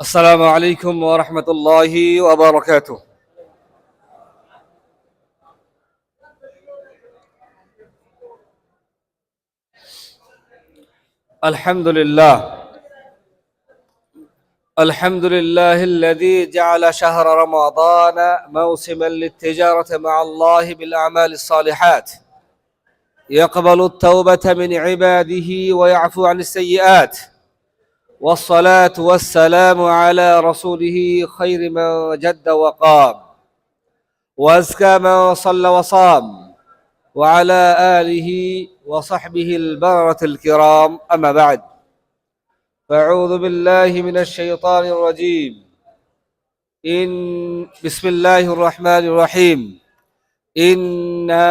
السلام عليكم ورحمة الله وبركاته. الحمد لله. الحمد لله الذي جعل شهر رمضان موسما للتجارة مع الله بالأعمال الصالحات. يقبل التوبة من عباده ويعفو عن السيئات. والصلاة والسلام على رسوله خير من جد وقام وأزكى من صلى وصام وعلى آله وصحبه البررة الكرام. أما بعد فأعوذ بالله من الشيطان الرجيم. إن بسم الله الرحمن الرحيم. إنا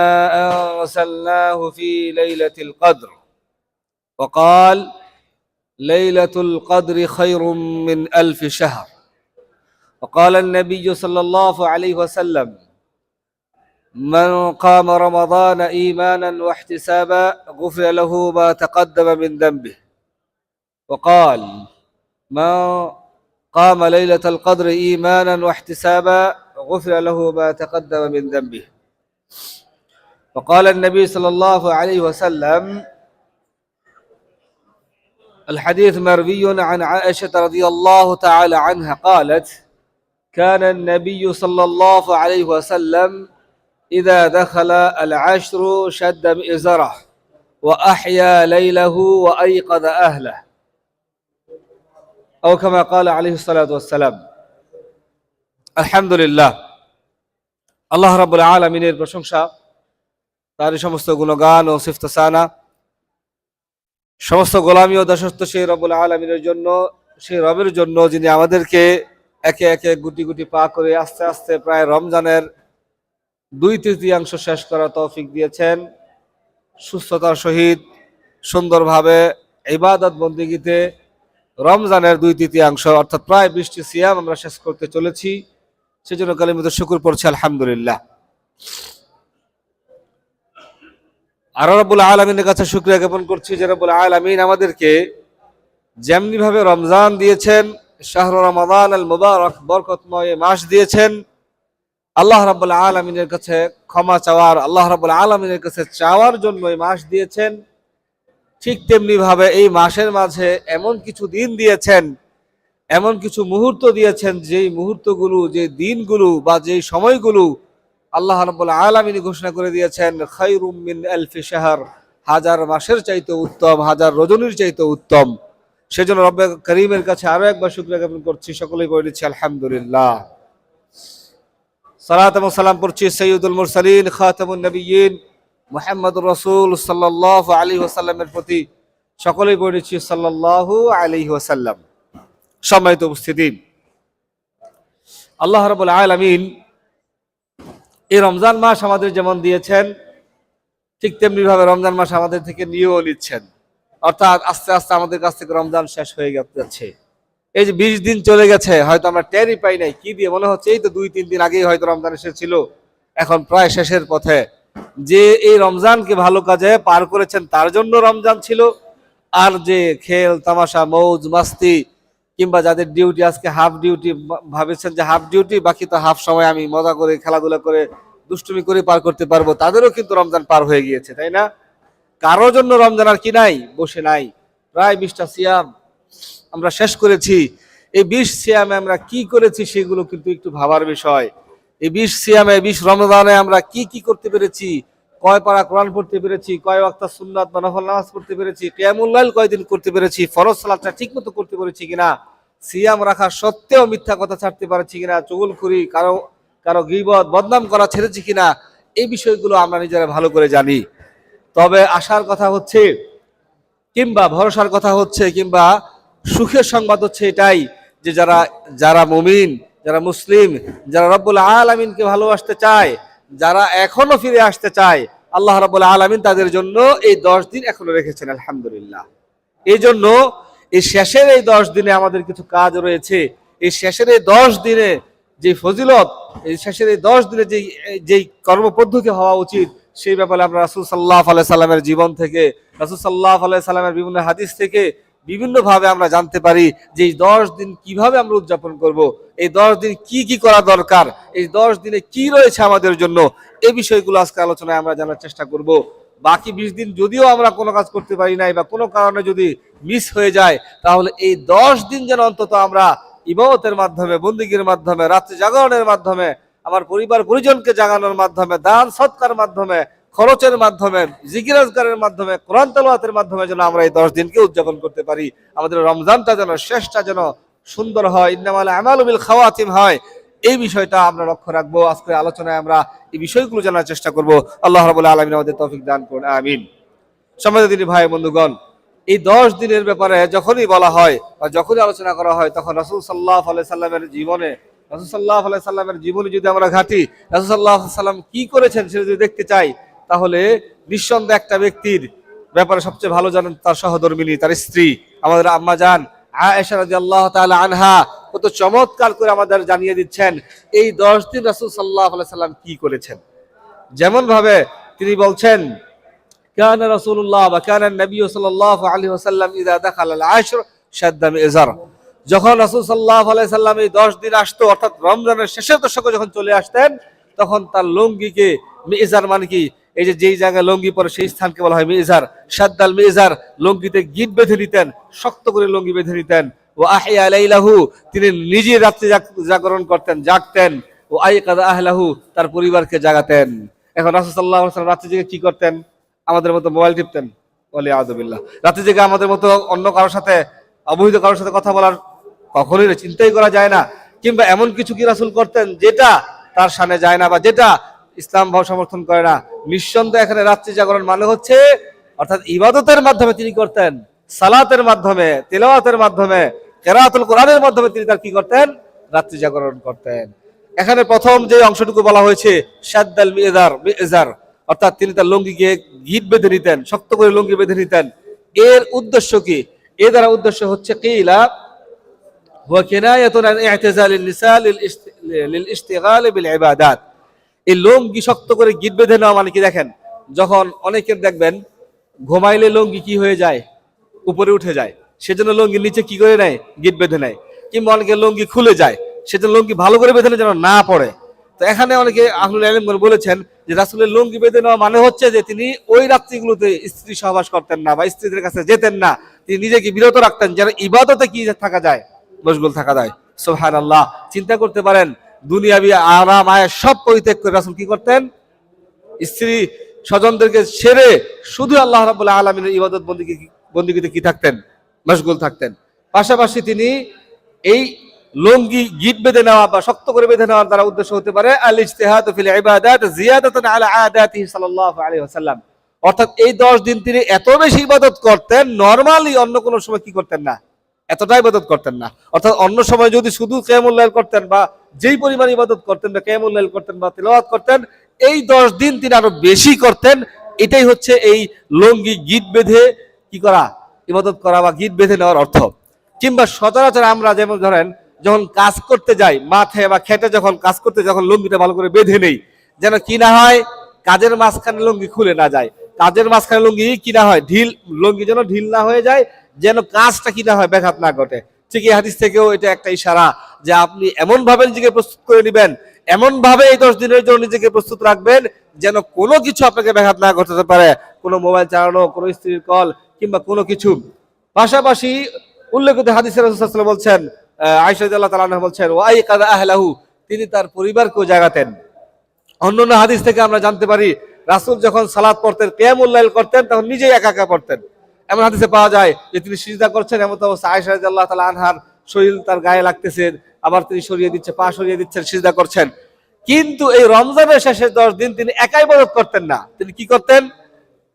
أرسلناه في ليلة القدر. وقال ليلة القدر خير من ألف شهر. وقال النبي صلى الله عليه وسلم من قام رمضان إيمانا واحتسابا غفر له ما تقدم من ذنبه. وقال من قام ليلة القدر إيمانا واحتسابا غفر له ما تقدم من ذنبه. وقال النبي صلى الله عليه وسلم الحديث مروي عن عائشة رضي الله تعالى عنها قالت كان النبي صلى الله عليه وسلم إذا دخل العشر شد مئزره وأحيا ليله وأيقظ أهله أو كما قال عليه الصلاة والسلام الحمد لله আল্লাহ রাবুল আলমিনের প্রশংসা তার সমস্ত গুণগান ও সিফতাসানা সমস্ত গোলামি ও দাসত্ব সেই রবুল আলমিনের জন্য, সেই রবের জন্য যিনি আমাদেরকে একে একে গুটি গুটি পা করে আস্তে আস্তে প্রায় রমজানের দুই তৃতীয়াংশ শেষ করার তৌফিক দিয়েছেন। সুস্থতার সহিত সুন্দরভাবে ইবাদত বন্দিগিতে রমজানের দুই তৃতীয়াংশ, অর্থাৎ প্রায় বৃষ্টি সিয়াম আমরা শেষ করতে চলেছি। সেজন্য কালিমত শুকুর পড়ছি, আলহামদুলিল্লাহ। আর রব্বুল আলমিনের কাছে শুক্রিয়া জ্ঞাপন করছি যে রব্বুল আলমিন আমাদেরকে যেমনি ভাবে রমজান দিয়েছেন, শাহর রমাদান আল মুবারক বরকতময় মাস দিয়েছেন, আল্লাহ রাবুল আলমিনের কাছে ক্ষমা চাওয়ার, আল্লাহ রাবুল আলমিনের কাছে চাওয়ার জন্য এই মাস দিয়েছেন। ঠিক তেমনি ভাবে এই মাসের মাঝে এমন কিছু দিন দিয়েছেন, এমন কিছু মুহূর্ত দিয়েছেন, যেই মুহূর্তগুলো, যে দিনগুলো বা যেই সময়গুলো আল্লাহ রাব্বুল আলামিন ঘোষণা করে দিয়েছেন, খায়রুম মিন আলফি শাহর। হাজার মাসের চাইতে উত্তম, হাজার রজনীর চাইতে উত্তম। সেজন্য রব্বে করিমের কাছে আরও একবার শুকরিয়া জ্ঞাপন করছি, সকলেই করে নিচ্ছি আলহামদুলিল্লাহ। সালাত এবং সালাম পড়ছি সৈয়দুল মুরসালিন, খাতামুন নবীন, মুহাম্মদুর রাসূল সাল্লাল্লাহু আলাইহি ওয়াসাল্লামের প্রতি। সকলেই পড়ে নিচ্ছি সাল্লাল্লাহু আলাইহি ওয়াসাল্লাম। সম্মানিত উপস্থিতি। আল্লাহ রাব্বুল আলামিন এই রমজান মাস আমাদের যেমন দিয়েছেন, ঠিক তেমনি ভাবে রমজান মাস আমাদের থেকে নিয়েও নিচ্ছেন। অর্থাৎ আস্তে আস্তে আমাদের কাছ থেকে রমজান শেষ হয়ে যাচ্ছে। এই যে বিশ দিন চলে গেছে, হয়তো আমরা টেরই পাই নাই, কি দিয়ে মনে হচ্ছে এই তো দুই তিন দিন আগেই হয়তো রমজান এসেছিল এখন প্রায় শেষের পথে। যে এই রমজানকে ভালো কাজে পার করেছেন, তার জন্য রমজান ছিল। আর যে খেল, তামাশা, মৌজ, মাস্তি কিংবা যাদের ডিউটি আজকে হাফ ডিউটি ভাবেছেন যে হাফ ডিউটি বাকি তো হাফ সময় আমি মজা করে, খেলাধুলা করে, দুষ্টুমি করে পার করতে পারব, তাদেরও কিন্তু রমজান পার হয়ে গিয়েছে, তাই না? কারোর জন্য রমজান আর কি নাই? বসে নাই। প্রায় বিশটা সিয়াম আমরা শেষ করেছি। এই বিশ সিয়ামে আমরা কি করেছি সেগুলো কিন্তু একটু ভাবার বিষয়। এই বিশ সিয়ামে বিশ রমজানে আমরা কি কি করতে পেরেছি? কয় পারা কোরআন পড়তে পেরেছি? কয় ওয়াক্তা সুন্নাত বা নফল নামাজ পড়তে পেরেছি? কিয়ামুল্লাইল কয়দিন করতে পেরেছি? ফরজ সালাতটা ঠিক মতো করতে পেরেছি কিনা? সিয়াম রাখা সত্ত্বেও মিথ্যা কথা ছাড়তে পারছি কিনা, চুগুল করি, কারও গিবত, বদনাম করা ছেড়েছি কিনা, এই বিষয়গুলো আমরা নিজেরা ভালো করে জানি। তবে আসার কথা হচ্ছে, কিংবা ভরসার কথা হচ্ছে, কিংবা সুখের সংবাদ হচ্ছে এটাই যে যারা যারা মুমিন, যারা মুসলিম, যারা রব্বুল আলমিনকে ভালোবাসতে চায়, যারা এখনও ফিরে আসতে চায়, আল্লাহ রব্বুল আলমিন তাদের জন্য এই দশ দিন এখনও রেখেছেন, আলহামদুলিল্লাহ। এই জন্য এই শেষের এই দশ দিনে আমাদের কিছু কাজ রয়েছে। এই শেষের এই দশ দিনে যে ফজিলত এই শেষের এই দশ দিনে যেই যেই কর্মপদ্ধতি হওয়া উচিত, সেই ব্যাপারে আমরা রাসুল সাল্লাহ আলাই সাল্লামের জীবন থেকে, রাসুল সাল্লাহ আলাই সাল্লামের বিভিন্ন হাদিস থেকে বিভিন্নভাবে আমরা জানতে পারি যে এই দশ দিন কীভাবে আমরা উদযাপন করব, এই দশ দিন কি কি করা দরকার, এই দশ দিনে কি রয়েছে আমাদের জন্য এই বিষয়গুলো আজকে আলোচনায় আমরা জানার চেষ্টা করব। বাকি বিশ দিন যদিও আমরা কোনো কাজ করতে পারি নাই বা কোনো কারণে যদি মিস হয়ে যায়, তাহলে এই দশ দিন যেন অন্তত আমরা ইবাদতের মাধ্যমে, বন্দিগির মাধ্যমে, রাত্রি জাগরণের মাধ্যমে, আমার পরিবার পরিজনকে জাগানোর মাধ্যমে, দান সৎকার মাধ্যমে, খরচের মাধ্যমে জিকিরাজগারের মাধ্যমে, কোরআন তালাওয়াতের মাধ্যমে যেন আমরা এই দশ দিনকে উদযাপন করতে পারি। আমাদের রমজানটা যেন, শেষটা যেন সুন্দর হয়। ইন্নামাল আমালুবিল খাওয়াতিম হয়। এই বিষয়টা আমরা লক্ষ্য রাখব। আজকের আলোচনায় আমরা এই বিষয়গুলো জানার চেষ্টা করব। আল্লাহ রাবুল্লাহ আলমিন আমাদের তৌফিক দান করুন, আমিন। দিনী ভাই, বন্ধুগণ, এই দশ দিনের ব্যাপারে যখনই বলা হয় বা যখনই আলোচনা করা হয়, তখন রাসুল সাল্লাহ সাল্লামের জীবনে, রাসুল সাল্লাহ সাল্লামের জীবনে যদি আমরা ঘাটি, রাসুল সাল্লাহ সাল্লাম কি করেছেন সেটা যদি দেখতে চাই, তাহলে নিঃসন্দেহে একটা ব্যক্তির ব্যাপারে সবচেয়ে ভালো জানেন তার সহধর্মিনী, তার স্ত্রী, আমাদের আম্মা জান, আয়েশা রাদিয়াল্লাহু তাআলা আনহা। কত চমৎকার করে আমাদের জানিয়ে দিচ্ছেন এই দশ দিন রাসূল সাল্লাল্লাহু আলাইহি সাল্লাম কি করেছেন যেমন ভাবে তিনি বলছেন كان رسول الله وكان النبي صلى الله عليه وسلم اذا دخل العشر شد مئزر যখন রাসূল সাল্লাল্লাহু আলাইহি সাল্লাম এই 10 দিন আসতো অর্থাৎ রমজানের শেষের দশকে যখন চলে আসতেন তখন তার লুঙ্গিকে মিজার মানে কি এই যে যেই জায়গায় লুঙ্গি পরে সেই স্থানকে বলা হয় মিজার সাদ্দাল মিজার লুঙ্গিতে গিট বেঁধে নিতেন শক্ত করে লুঙ্গি বেঁধে নিতেন ও আহিয়া লাইলাহু, তিনি নিজে রাত্রি জাগরণ করতেন, জাগতেন। ও আই আইকাদা আহলাহু, তার পরিবারকে জাগাতেন। এখন সাল্লাম রাত্রি জেগে কি করতেন? আমাদের মতো মোবাইল টিপতেন। বলে আদবিল্লাহ রাত্রি জেগে আমাদের মতো অন্য কারোর সাথে অবহিত কারোর সাথে কথা বলার কখনোই চিন্তাই করা যায় না। কিংবা এমন কিছু কি রাসূল করতেন যেটা তার সামনে যায় না বা যেটা ইসলাম ভাব সমর্থন করে না? নিঃসন্দেহে এখানে রাত্রি জাগরণ মানে হচ্ছে, অর্থাৎ ইবাদতের মাধ্যমে তিনি করতেন, সালাতের মাধ্যমে, তেলাওয়াতের মাধ্যমে কেরাতুল কোরআনের মাধ্যমে তিনি তার কি করতেন? রাত্রি জাগরণ করতেন। এখানে প্রথম যে অংশটুকু বলা হয়েছে, সাদ্দাল মেজার মেজার, অর্থাৎ তিনি তার লুঙ্গিকে গিট বেঁধে নিতেন, শক্ত করে লুঙ্গি বেঁধে নিতেন। এর উদ্দেশ্য কি? এ দ্বারা উদ্দেশ্য হচ্ছে কিলা, হুয়া কিনায়াতুন আন ইহতিজাল নিসা লিল বিল ইবাদাত। এই লুঙ্গি শক্ত করে গিট বেঁধে নেওয়া মানে কি দেখেন? যখন অনেকের দেখবেন, ঘুমাইলে লুঙ্গি কি হয়ে যায়? উপরে উঠে যায়। সেজন্য লুঙ্গি নিচে কি করে নেয়? গিট বেঁধে নেয়। কিংবা অনেকে লুঙ্গি খুলে যায়, সেজন্য লুঙ্গি ভালো করে বেঁধে নেয় যেন না পড়ে। তো এখানে অনেকে আহলুল আলমগণ বলেছেন যে রাসুলের লুঙ্গি বেঁধে নেওয়া মানে হচ্ছে যে তিনি ওই রাত্রিগুলোতে স্ত্রী সহবাস করতেন না বা স্ত্রীদের কাছে যেতেন না। তিনি নিজেকে বিরত রাখতেন যেন ইবাদতে কি থাকা যায়, মশগুল থাকা যায়। সোহান আল্লাহ চিন্তা করতে পারেন, দুনিয়াবি আরাম আয় সব পরিত্যাগ করে রাসুল কি করতেন? স্ত্রী স্বজনদেরকে ছেড়ে শুধু আল্লাহ রাবুল্লাহ আলমিনের ইবাদত বন্দিকে বন্দিগিতে কি থাকতেন? মশগুল থাকতেন। পাশাপাশি তিনি এই লঙ্গি গিট বেঁধে নেওয়া বা শক্ত করে বেঁধে নেওয়ার দ্বারা উদ্দেশ্য হতে পারে আল ইজতিহাদ অর্থাৎ এই 10 দিন তিনি এত বেশি ইবাদত করতেন, নরমালি অন্য কোনো সময় কি করতেন না? এতটাই ইবাদত করতেন না। অর্থাৎ অন্য সময় যদি শুধু কিয়ামুল লাইল করতেন বা যেই পরিমাণ ইবাদত করতেন বা কিয়ামুল লাইল করতেন বা তিলাওয়াত করতেন, এই 10 দিন তিনি আরও বেশি করতেন। এটাই হচ্ছে এই লঙ্গি গিট বেঁধে কি করা? ইবাদত করা বা গীত বেঁধে নেওয়ার অর্থ। কিংবা সচরাচর আমরা যেমন ধরেন, যখন কাজ করতে যাই মাঠে বা খেতে যখন কাজ করতে, যখন লুঙ্গিটা ভালো করে বেঁধে নেই, যেন কি না হয়, কাজের মাঝখানে লুঙ্গি খুলে না যায়। কাজের মাঝখানে লুঙ্গি কি না হয়, ঢিল, লুঙ্গি যেন ঢিল না হয়ে যায়, যেন কাজটা কি না হয়, ব্যাঘাত না ঘটে। ঠিক এই হাদিস থেকেও এটা একটা ইশারা যে আপনি এমন ভাবে নিজেকে প্রস্তুত করে নেবেন এমন ভাবে এই দশ দিনের জন্য নিজেকে প্রস্তুত রাখবেন, যেন কোনো কিছু আপনাকে ব্যাঘাত না ঘটাতে পারে। কোনো মোবাইল চালানো, কোনো স্ত্রীর কল কিংবা কোনো কিছু। পাশাপাশি উল্লেখিত হাদিসের বলছেন রাদিয়াল্লাহু বলছেন ওয়াই কাদা আহলাহু তিনি তার পরিবারকেও জাগাতেন। অন্যান্য হাদিস থেকে আমরা জানতে পারি, রাসূল যখন সালাত পড়তেন, কিয়ামুল লাইল করতেন তখন নিজেই একা একা পড়তেন। এমন হাদিসে পাওয়া যায় যে তিনি সিজদা করছেন, এমন অবস্থা আয়েশা রাদিয়াল্লাহু তাআলা আনহার শরীর তার গায়ে লাগতেছেন আবার তিনি সরিয়ে দিচ্ছে, পা সরিয়ে দিচ্ছেন, সিজদা করছেন। কিন্তু এই রমজানের শেষে দশ দিন তিনি একাই ইবাদত করতেন না। তিনি কি করতেন?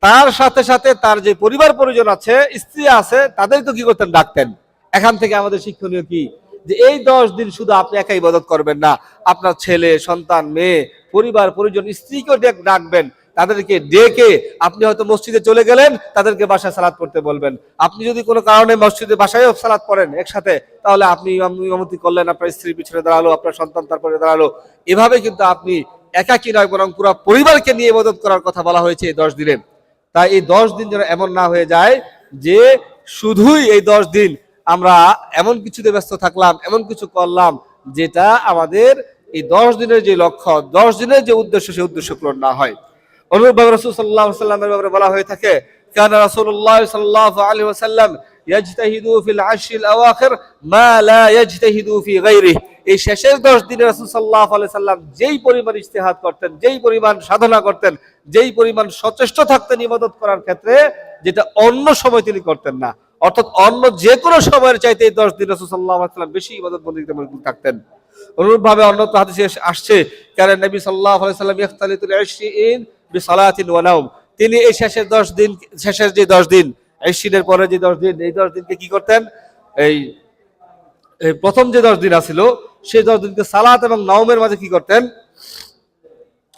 তার সাথে সাথে তার যে পরিবার পরিজন আছে, স্ত্রী আছে, তাদের তো কি করতেন? ডাকতেন। এখান থেকে আমাদের শিক্ষণীয় কি? যে এই দশ দিন শুধু আপনি একাই ইবাদত করবেন না, আপনার ছেলে, সন্তান, মেয়ে, পরিবার, পরিজন, স্ত্রীকেও ডেক- ডাকবেন। তাদেরকে ডেকে আপনি হয়তো মসজিদে চলে গেলেন, তাদেরকে বাসায় সালাদ করতে বলবেন। আপনি যদি কোনো কারণে মসজিদে বাসায়ও সালাদ পড়েন একসাথে, তাহলে আপনি ইমাম- ইমামতি করলেন, আপনার স্ত্রী পিছনে দাঁড়াল, আপনার সন্তান তারপরে দাঁড়াল। এভাবে কিন্তু আপনি একাকি নয়, বরং পুরো পরিবারকে নিয়ে ইবাদত করার কথা বলা হয়েছে এই দশ দিনে। তাই এই দশ দিন যেন এমন না হয়ে যায় যে শুধুই এই দশ দিন আমরা এমন কিছুতে ব্যস্ত থাকলাম এমন কিছু করলাম যেটা আমাদের এই দশ দিনের যে লক্ষ্য দশ দিনের যে উদ্দেশ্য সেই উদ্দেশ্য পূরণ না হয় অনুরূপভাবে রসুল সাল্লাহ সাল্লামের ব্যাপারে বলা হয়ে থাকে كان رسول الله صلى الله عليه وسلم يجتهد في العشر الأواخر ما لا يجتهد في غيره এই শেষের দশ দিনে রসুল সাল্লাহ সাল্লাম যেই পরিমাণ ইস্তেহাদ করতেন যেই পরিমাণ সাধনা করতেন যেই পরিমাণ সচেষ্ট থাকতেন ইবাদত করার ক্ষেত্রে, যেটা অন্য সময় তিনি করতেন না। অর্থাৎ অন্য যে কোনো সময়ের চাইতে এই দশ দিন রসুল সাল্লাহ সাল্লাম বেশি ইবাদত বন্দীতে মশগুল থাকতেন। অনুরূপভাবে অন্যত্র হাদিসে আসছে, কারণ নবী সাল্লাল্লাহু আলাইহি সাল্লাম ইখতালিতুল ইশরিন বিসালাতিন ওয়া নাওম। তিনি এই শেষের 10 দিন, শেষের যে 10 দিন ইশরিনের পরে যে 10 দিন, এই 10 দিনকে কি করতেন? এই প্রথম যে 10 দিন আছিল, সেই 10 দিনকে সালাত এবং নাওমের মাঝে কি করতেন?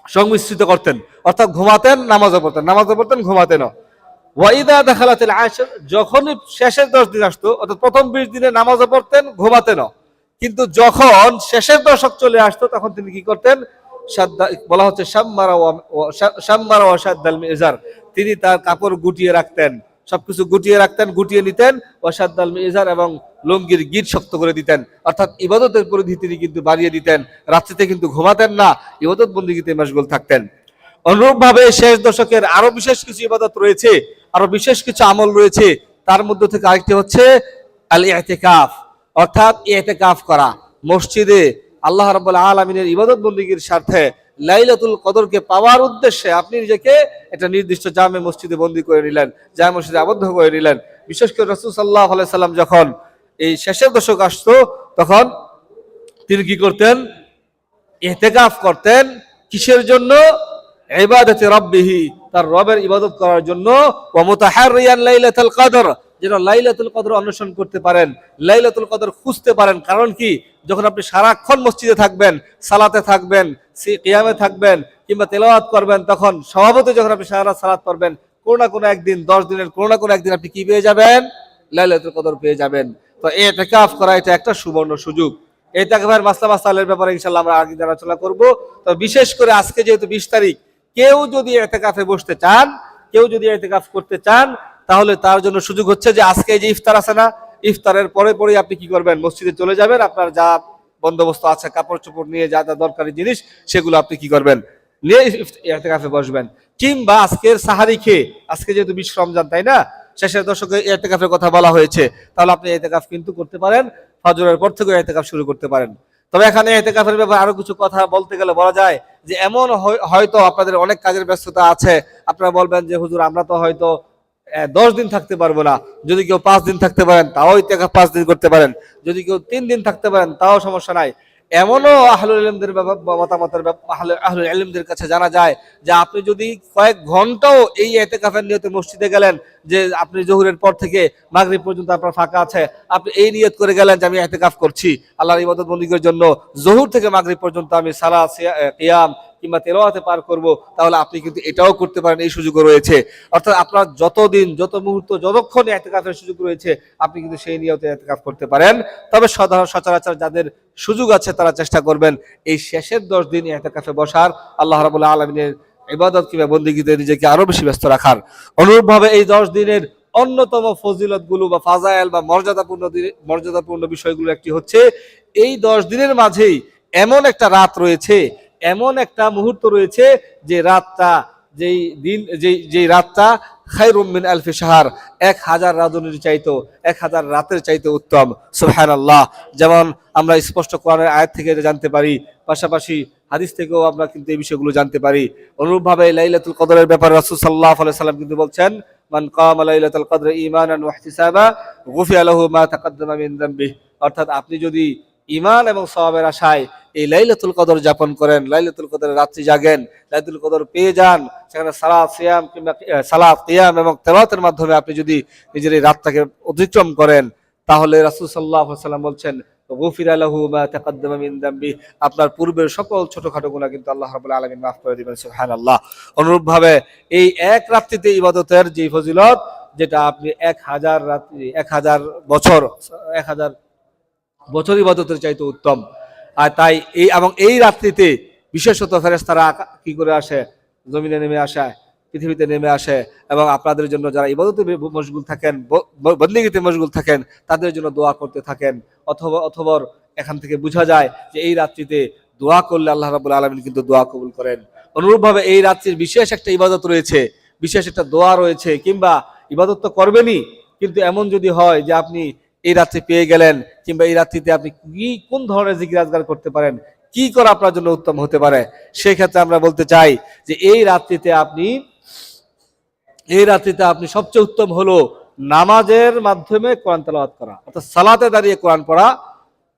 সংমিশ্রিত করতেন। অর্থাৎ ঘুমাতেন, নামাজও পড়তেন। নামাজও পড়তেন, ঘুমাতেন। ওয়াইদা দেখালাতিল আয়সের যখনই শেষের 10 দিন আসতো, অর্থাৎ প্রথম 20 দিনে নামাজও পড়তেন ঘুমাতেনও কিন্তু যখন শেষের দশক চলে আসতো, তখন তিনি কি করতেন? বলা হচ্ছে শাম্মারা ওয়া- ওয়া- শা- ওয়া সাদ্দাল মিজার। তিনি তার কাপড় গুটিয়ে রাখতেন। সবকিছু গুটিয়ে রাখতেন, গুটিয়ে নিতেন, ওয়াসাদ্দাল মিজার এবং লুঙ্গির গিট শক্ত করে দিতেন। অর্থাৎ ইবাদতের পরিধি তিনি কিন্তু বাড়িয়ে দিতেন। রাত্রিতে কিন্তু ঘুমাতেন না, ইবাদত বন্দীগীতে মশগুল থাকতেন। অনুরূপভাবে শেষ দশকের আরও বিশেষ কিছু ইবাদত রয়েছে, আরও বিশেষ কিছু আমল রয়েছে। তার মধ্যে থেকে আরেকটি হচ্ছে আল ইতিকাফ অর্থাৎ ইতিকাফ করা। মসজিদে আল্লাহ রাব্বুল আলামিনের ইবাদত বন্দীগীর স্বার্থে লাইলাতুল কদরকে পাওয়ার উদ্দেশ্যে আপনি নিজেকে একটা নির্দিষ্ট জামে মসজিদে বন্দি করে নিলেন, জামে মসজিদে আবদ্ধ করে নিলেন। বিশেষ করে রসুল সাল্লাহ সাল্লাম যখন এই শেষের দশক আসতো, তখন তিনি কি করতেন? ইহতেকাফ করতেন কিসের জন্য? ইবাদতে রব্বিহি, তার রবের ইবাদত করার জন্য। ওয়া মুতাহাররিয়ান লাইলাতুল কদর, যেন লাইলাতুল কদর অন্বেষণ করতে পারেন, লাইলাতুল কদর খুঁজতে পারেন। কারণ কি? যখন আপনি সারাক্ষণ মসজিদে থাকবেন, সালাতে থাকবেন কিয়ামে থাকবেন কিংবা তেলাওয়াত করবেন, তখন স্বভাবত যখন আপনি সারা সালাত করবেন কোনো না কোনো একদিন, দশ দিনের, কোনো না কোনো একদিন আপনি কি পেয়ে যাবেন? লাইলাতুল কদর পেয়ে যাবেন। তো এতেকাফ করা, এটা একটা সুবর্ণ সুযোগ। এই তাকভার মাসলা মাসালের ব্যাপারে ইনশাল্লাহ আমরা আগে আলোচনা করব। তো বিশেষ করে আজকে যেহেতু বিশ তারিখ, কেউ যদি এতেকাফে বসতে চান, কেউ যদি এতেকাফ করতে চান, তাহলে তার জন্য সুযোগ হচ্ছে যে আজকে যে ইফতার আছে না ইফতারের পরে পরে আপনি কি করবেন? মসজিদে চলে যাবেন, আপনার যা বন্দোবস্ত আছে, কাপড় চোপড় নিয়ে যা যা দরকারি জিনিস, সেগুলো আপনি কি করবেন? নিয়ে এতেকাফে বসবেন। কিংবা আজকের সাহারি খেয়ে, আজকে যেহেতু বিশ রমজান, তাই না? শেষের দশকে এতেকাফের কথা বলা হয়েছে। তাহলে আপনি এতেকাফ কিন্তু করতে পারেন, ফজরের পর থেকে এতেকাফ শুরু করতে পারেন। তবে এখানে এতেকাফের ব্যাপারে আরও কিছু কথা বলতে গেলে বলা যায় যে, এমন হয়- হয়তো আপনাদের অনেক কাজের ব্যস্ততা আছে। আপনারা বলবেন যে, হুজুর, আমরা তো হয়তো দশ দিন থাকতে পারব না। যদি কেউ পাঁচ দিন থাকতে পারেন তাও ইতেকাফ পাঁচ দিন করতে পারেন। যদি কেউ তিন দিন থাকতে পারেন তাও সমস্যা নাই। এমনও আহলুল ব্যাপার- মতামতের আহলুল ইলমদের কাছে জানা যায় যে আপনি যদি কয়েক ঘন্টাও এই এতেকাফের নিয়তে মসজিদে গেলেন যে আপনি জহুরের পর থেকে মাগরিব পর্যন্ত আপনার ফাঁকা আছে আপনি এই নিয়ত করে গেলেন যে আমি এতেকাফ করছি। আল্লাহর ইবাদত বন্দীগের জন্য জহুর থেকে মাগরিব পর্যন্ত আমি এ, কিয়াম কিংবা তেলাওয়াতে পার করব, তাহলে আপনি কিন্তু এটাও করতে পারেন, এই সুযোগও রয়েছে। অর্থাৎ আপনার যতদিন, যত মুহূর্ত, যতক্ষণ এতেকাফের সুযোগ রয়েছে, আপনি কিন্তু সেই নিয়তে এতেকাফ করতে পারেন। তবে সাধারণ, সচরাচর যাদের সুযোগ আছে, তারা চেষ্টা করবেন এই শেষের দশ দিন এতেকাফে বসার। আল্লাহ রাবুল্লাহ আলমিনের ইবাদত কিংবা বন্দিগিতে নিজেকে আরও বেশি ব্যস্ত রাখার। অনুরূপভাবে এই দশ দিনের অন্যতম ফজিলতগুলো বা ফাজাইল বা মর্যাদাপূর্ণ মর্যাদাপূর্ণ বিষয়গুলো একটি হচ্ছে, এই দশ দিনের মাঝেই এমন একটা রাত রয়েছে এমন একটা মুহূর্ত রয়েছে যে রাতটা, যেই দিন, যেই যেই রাতটা খায়রুম মিন আলফি শাহার, এক হাজার রাজনীর চাইতো, এক হাজার রাতের চাইতে উত্তম। সুবহান আল্লাহ যেমন আমরা স্পষ্ট কোরআনের আয়াত থেকে জানতে পারি, পাশাপাশি হাদিস থেকেও আমরা কিন্তু এই বিষয়গুলো জানতে পারি। অনুরূপভাবে লাইলাতুল কদরের ব্যাপারে রাসূল আলাইহি সাল্লাম কিন্তু বলছেন, মান কামা লাইলাতুল কদর ঈমানান ওয়া ইহতিসাবা, গুফিয়া লাহু মা তাকাদ্দামা মিন যামবিহি অর্থাৎ আপনি যদি ইমান এবং সওয়াবের আশায় এই লাইলাতুল কদর যাপন করেন, লাইলাতুল কদরের রাত্রি জাগেন, লাইলাতুল কদর পেয়ে যান, সেখানে সালাত, সিয়াম কিংবা সালাত, কিয়াম এবং তেলাওয়াতের মাধ্যমে আপনি যদি নিজের এই রাতটাকে অতিক্রম করেন, তাহলে রাসূল আলাইহি সাল্লাম বলছেন আপনার পূর্বের সকল ছোটখাটো গুনাহ কিন্তু আল্লাহ রাব্বুল আলামিন মাফ করে দিবেন, সুবহানাল্লাহ। অনুরূপভাবে এই এক রাত্রিতে ইবাদতের যে ফজিলত, যেটা আপনি এক হাজার রাত্রি, এক হাজার বছর, এক হাজার বছর ইবাদতের চাইতে উত্তম। আর তাই এই এবং এই রাত্রিতে বিশেষত ফেরেস্তারা কি করে আসে? জমিনে নেমে আসে, পৃথিবীতে নেমে আসে এবং আপনাদের জন্য যারা ইবাদতে মশগুল থাকেন বদলিগিতে মশগুল থাকেন, তাদের জন্য দোয়া করতে থাকেন। অথবা অথবর এখান থেকে বোঝা যায় যে এই রাত্রিতে দোয়া করলে আল্লাহ রাবুল আলমিন কিন্তু দোয়া কবুল করেন। অনুরূপভাবে এই রাত্রির বিশেষ একটা ইবাদত রয়েছে, বিশেষ একটা দোয়া রয়েছে, কিংবা ইবাদত তো করবেনই, কিন্তু এমন যদি হয় যে আপনি এই রাত্রি পেয়ে গেলেন, কিংবা এই রাত্রিতে আপনি কি, কোন ধরনের জিকির আজগার করতে পারেন, কি করা আপনার জন্য উত্তম হতে পারে, সেক্ষেত্রে আমরা বলতে চাই যে এই রাত্রিতে আপনি, এই রাত্রিতে আপনি সবচেয়ে উত্তম হলো নামাজের মাধ্যমে কোরআন তেলাওয়াত করা, অর্থাৎ সালাতে দাঁড়িয়ে কোরআন পড়া,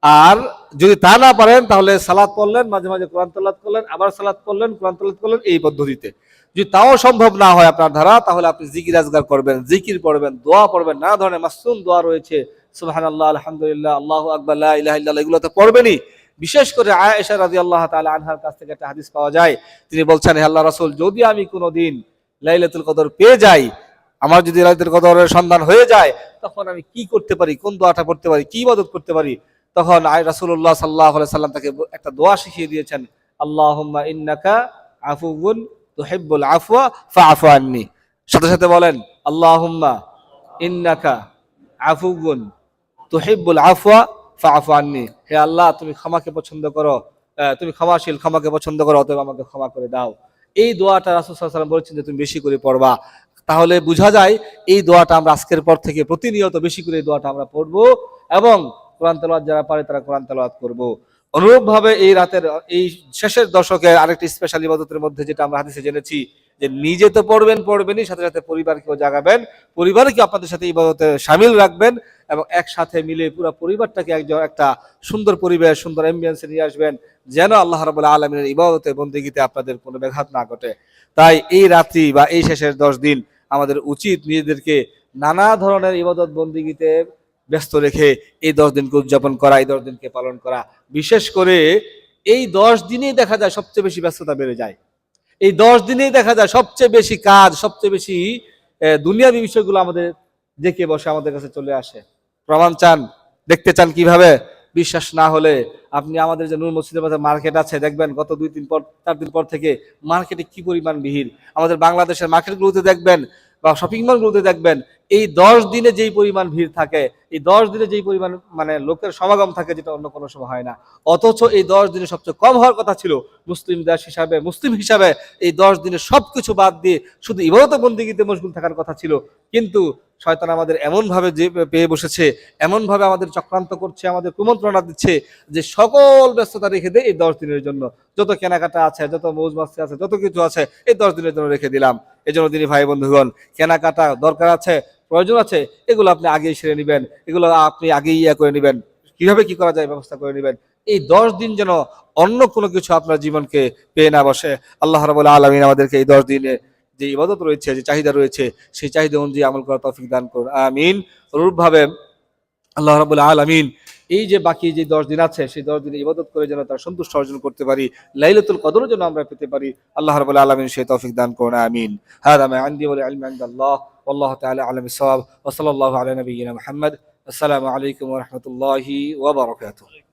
আর যদি তা না পারেন, তাহলে সালাদ পড়লেন, মাঝে মাঝে কোরআন তেলাওয়াত করলেন, আবার সালাদ করলেন কোরআন তেলাওয়াত করলেন, এই পদ্ধতিতে। যদি তাও সম্ভব না হয় আপনার ধারা, তাহলে আপনি জিকির আজগার করবেন, জিকির পড়বেন, দোয়া পড়বেন, নানা ধরনের মাসুম দোয়া রয়েছে আলহামদুলিল্লাহ, আল্লাহ আকবার, লা ইলাহা ইল্লাল্লাহ, এগুলো তো পড়বেনই। বিশেষ করে আয়েশা রাদিয়াল্লাহু তাআলা আনহার কাছ থেকে একটা হাদিস পাওয়া যায়। তিনি বলছেন, হে আল্লাহ রাসূল, যদি আমি কোনোদিন লাইলাতুল কদর পেয়ে যাই, আমার যদি লাইলাতুল কদরের সন্ধান হয়ে যায়, তখন আমি কি করতে পারি? কোন দোয়াটা পড়তে পারি? কি ইবাদত করতে পারি? তখন আয় রাসূলুল্লাহ সাল্লাল্লাহু আলাইহি সাল্লাম তাকে একটা দোয়া শিখিয়ে দিয়েছেন, আল্লাহুম্মা ইন্নাকা আফুউন তুহিব্বুল আফওয়া ফাআফু আন্নি। সাথে সাথে বলেন, আল্লাহুম্মা ইন্নাকা আফুউন তুহিব্বুল আফওয়া ফাআফু আন্নি। হে আল্লাহ, তুমি ক্ষমাকে পছন্দ করো তুমি ক্ষমাশীল, ক্ষমাকে পছন্দ করো, অতএব আমাকে ক্ষমা করে দাও। এই দোয়াটা রাসূল সাল্লাল্লাহু বলেছেন যে তুমি বেশি করে পড়বা। তাহলে বোঝা যায় এই দোয়াটা আমরা আজকের পর থেকে প্রতিনিয়ত বেশি করে এই দোয়াটা আমরা পড়ব এবং কোরআন তেলাওয়াত যারা পারে তারা কোরআন তেলাওয়াত করব। অনুরূপভাবে এই রাতের, এই শেষের দশকের আরেকটি স্পেশাল ইবাদতের মধ্যে যেটা আমরা হাদিসে জেনেছি যে নিজে তো পড়বেন, পড়বেনই, সাথে সাথে পরিবারকেও জাগাবেন পরিবারকে আপনাদের সাথে ইবাদতে সামিল রাখবেন এবং একসাথে মিলে পুরো পরিবারটাকে একজন একটা সুন্দর পরিবেশ, সুন্দর অ্যাম্বিয়েন্সে নিয়ে আসবেন, যেন আল্লাহ রাবুল্লাহ আলমিনের ইবাদতে বন্দিগিতে আপনাদের কোনো ব্যাঘাত না ঘটে। তাই এই রাত্রি বা এই শেষের দশ দিন আমাদের উচিত নিজেদেরকে নানা ধরনের ইবাদত বন্দিগিতে ব্যস্ত রেখে এই দশ দিনকে উদযাপন করা, এই দশ দিনকে পালন করা। বিশেষ করে এই দশ দিনেই দেখা যায় সবচেয়ে বেশি ব্যস্ততা বেড়ে যায়। এই দশ দিনেই দেখা যায় সবচেয়ে বেশি কাজ, সবচেয়ে বেশি দুনিয়াবী বিষয়গুলো আমাদের দেখে বসে আমাদের কাছে চলে আসে। প্রমাণ চান, দেখতে চান কীভাবে? বিশ্বাস না হলে আপনি আমাদের যে নূর মসজিদের মধ্যে মার্কেট আছে, দেখবেন গত দুই তিন পর, চার দিন পর থেকে মার্কেটে কি পরিমাণ ভিড়? আমাদের বাংলাদেশের মার্কেটগুলোতে দেখবেন বা শপিং মলগুলোতে দেখবেন, এই দশ দিনে যেই পরিমাণ ভিড় থাকে, এই দশ দিনে যেই পরিমাণ মানে লোকের সমাগম থাকে, যেটা অন্য কোনো সময় হয় না। অথচ এই দশ দিনে সবচেয়ে কম হওয়ার কথা ছিল মুসলিম দেশ হিসাবে, মুসলিম হিসাবে এই দশ দিনে সব কিছু বাদ দিয়ে শুধু ইবাদত বন্দিগিতে মশগুল থাকার কথা ছিল। কিন্তু শয়তান আমাদের এমন ভাবে যে পেয়ে বসেছে এমন ভাবে আমাদের চক্রান্ত করছে, আমাদের কুমন্ত্রণা দিচ্ছে যে সকল ব্যস্ততা রেখে দেয় এই দশ দিনের জন্য। যত কেনাকাটা আছে, যত মৌজ মাস্তি আছে, যত কিছু আছে, এই দশ দিনের জন্য রেখে দিলাম। এই জন্য তিনি ভাই বন্ধুগণ, কেনাকাটা দরকার আছে, প্রয়োজন আছে, এগুলো আপনি আগেই সেরে নেবেন, এগুলো আপনি আগেই ইয়া করে নেবেন। কীভাবে কি করা যায় ব্যবস্থা করে নেবেন? এই দশ দিন যেন অন্য কোনো কিছু আপনার জীবনকে পেয়ে না বসে। আল্লাহ রাবুল আলমিন আমাদেরকে এই দশ দিনে যে ইবাদত রয়েছে, যে চাহিদা রয়েছে, সেই চাহিদা অনুযায়ী আমল করার তৌফিক দান করুন। আমিন। অনুরূপভাবে আল্লাহ রাবুল আমিন এই যে বাকি যে দশ দিন আছে, সেই দশ দিনে ইবাদত করে যেন তার সন্তুষ্ট অর্জন করতে পারি, লাইলতুল কদর যেন আমরা পেতে পারি, আল্লাহ রাবুল আলমিন সে তৌফিক দান করুন। আমিন। হ্যাঁ আন্দি আল্লাহ আল্লাহ তাল আলম সব ওসল আল্লাহ আলী নবীন মোহাম্মদ, আসসালামু আলাইকুম রহমতুল্লাহি ওবরাকাতুহ